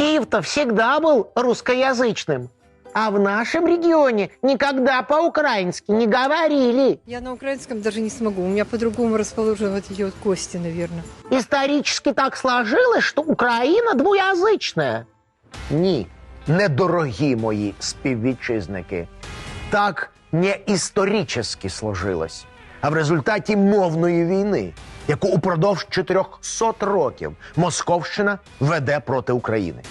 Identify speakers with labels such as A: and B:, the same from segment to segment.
A: Киев-то всегда был русскоязычным. А в нашем регионе никогда по-украински не говорили.
B: Я на украинском даже не смогу. У меня по-другому расположены вот эти вот кости, наверное.
A: Історично так сложилось, що Україна двоязична.
C: Ні, недорогі мої співвітчизники. Так не історично сложилось, А в результаті мовної війни, яку упродовж 400 років Московщина веде проти України.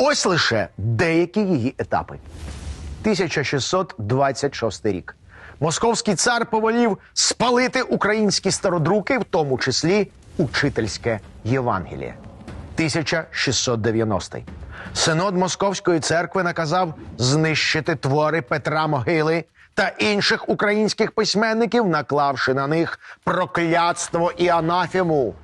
C: Ось лише деякі її етапи. 1626 рік. Московський цар повелів спалити українські стародруки, в тому числі учительське Євангеліє. 1690. Синод Московської церкви наказав знищити твори Петра Могили та інших українських письменників, наклавши на них прокляцтво і анафему.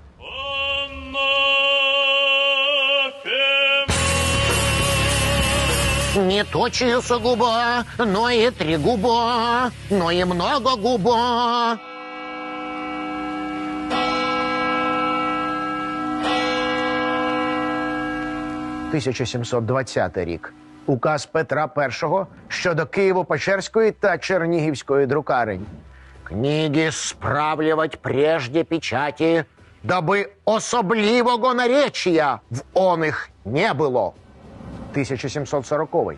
A: Не точию сугубо, но и три губо, но и много губо.
C: – 1720 рік. Указ Петра І щодо Києво-Печерської та Чернігівської друкарень. Книги справлювати прежде печаті, даби особливого наречія в оних не було. 1740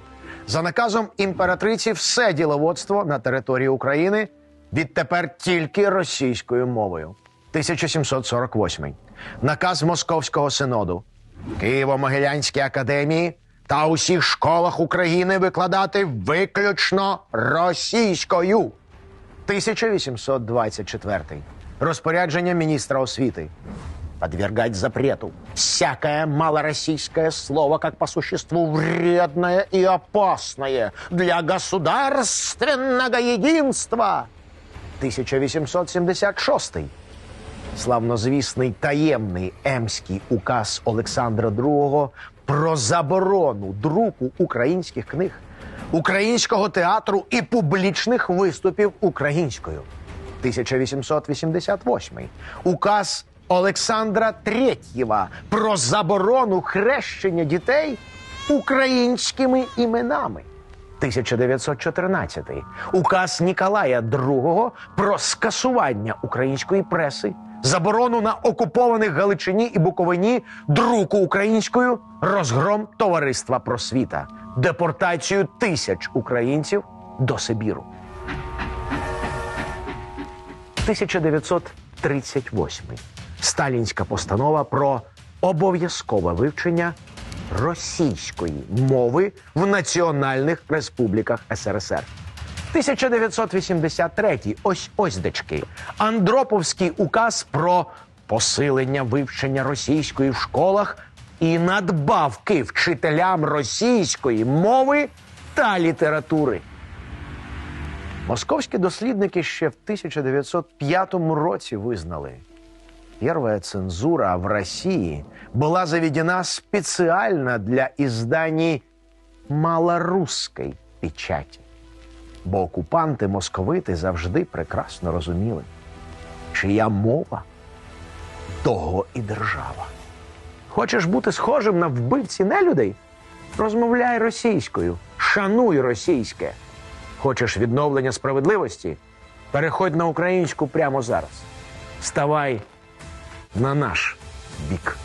C: За наказом імператриці все діловодство на території України відтепер тільки російською мовою. 1748 Наказ Московського синоду. Києво-Могилянській академії та усіх школах України викладати виключно російською. 1824. Розпорядження міністра освіти. Подвергать запрету всякое малороссийское слово, как по существу вредное и опасное для государственного единства. 1876. Славнозвісний таємний емський указ Олександра II про заборону друку українських книг, українського театру і публічних виступів українською. 1888. Указ Олександра III про заборону хрещення дітей українськими іменами. 1914. Указ Ніколая II про скасування української преси, заборону на окупованих Галичині і Буковині друку українською, розгром товариства просвіта, депортацію тисяч українців до Сибіру. 1938. Сталінська постанова про обов'язкове вивчення російської мови в національних республіках СРСР. 1983 ось ось дечки. Андроповський указ про посилення вивчення російської в школах і надбавки вчителям російської мови та літератури. Московські дослідники ще в 1905 році визнали, первая цензура в России была заведена специально для изданий малорусской печаті. Бо окупанти московити завжди прекрасно розуміли, чия мова того і держава. Хочеш бути схожим на вбивці нелюдей? Розмовляй російською, шануй російське. Хочеш відновлення справедливості? Переходь на українську прямо зараз. Ставай на наш бік.